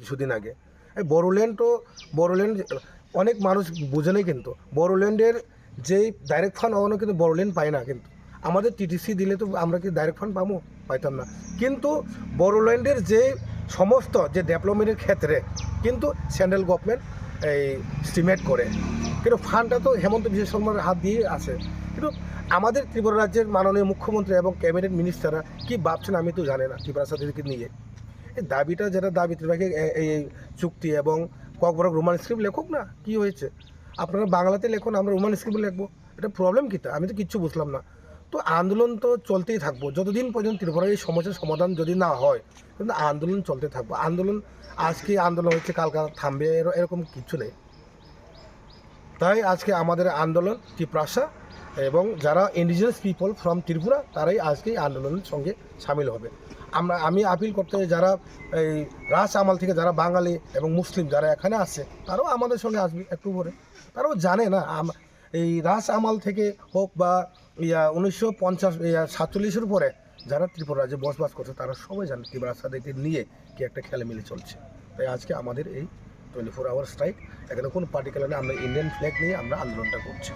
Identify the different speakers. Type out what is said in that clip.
Speaker 1: কিছুদিন আগে। এই বড়োল্যান্ড তো বড়োল্যান্ড অনেক মানুষ বোঝে নেই কিন্তু। বড়োল্যান্ডের যেই ডাইরেক্ট ফান্ড ওখানে কিন্তু বড়োল্যান্ড পায় না কিন্তু। আমাদের টিটিসি দিলে তো আমরা কি ডাইরেক্ট ফান্ড পাবো? পাইতাম না। কিন্তু বড়োল্যান্ডের যে সমস্ত, যে ডেভেলপমেন্টের ক্ষেত্রে কিন্তু সেন্ট্রাল গভর্নমেন্ট এই স্টিমেট করে। কিন্তু ফান্ডটা তো হেমন্ত বিশ্ব শর্মার হাত দিয়ে আছে। কিন্তু আমাদের ত্রিপুরা রাজ্যের মাননীয় মুখ্যমন্ত্রী এবং ক্যাবিনেট মিনিস্টাররা কি ভাবছেন আমি তো জানি না। ত্রিপুরা সাথে নিয়ে? এই দাবিটা যেটা দাবি ত্রিপুরাকে এ- এই চুক্তি এবং ককবরক রোমান স্ক্রিপ্ট লেখক না, কি হয়েছে? আপনারা বাংলাতে লেখুন, আমরা রোমান স্ক্রিপ্ট লিখব। এটা প্রবলেম কী তা? আমি তো কিচ্ছু বুঝলাম না। তো আন্দোলন তো চলতেই থাকব। যতদিন পর্যন্ত ত্রিপুরার এই সমস্যার সমাধান যদি না হয়, কিন্তু আন্দোলন চলতে থাকব। আন্দোলন আজকে আন্দোলন হচ্ছে কালকে থামবে, এর- এরকম কিছু নেই। তাই আজকে আমাদের আন্দোলন ত্রিপ্রাসা এবং যারা ইন্ডিজিনাস পিপল ফ্রম ত্রিপুরা, তারাই আজকে আন্দোলনের সঙ্গে সামিল হবে। আমরা, আমি আপিল করতে যারা এই রাস আমাল থেকে যারা বাঙালি এবং মুসলিম যারা এখানে আসছে তারাও আমাদের সঙ্গে আসবে একটু পরে তারাও জানে না এই রাস আমাল থেকে হোক বা ইয়া উনিশশো পঞ্চাশ, ইয়া সাতচল্লিশের পরে যারা ত্রিপুরা রাজ্যে বসবাস করছে, তারা সবাই জানে ত্রিপুরা সাথে নিয়ে কি একটা খেলামেলি চলছে। তাই আজকে আমাদের এই টোয়েন্টি ফোর আওয়ার স্ট্রাইক এখানে কোনো পার্টিকুলার আমরা ইন্ডিয়ান ফ্ল্যাগ নিয়ে আমরা আন্দোলনটা করছি।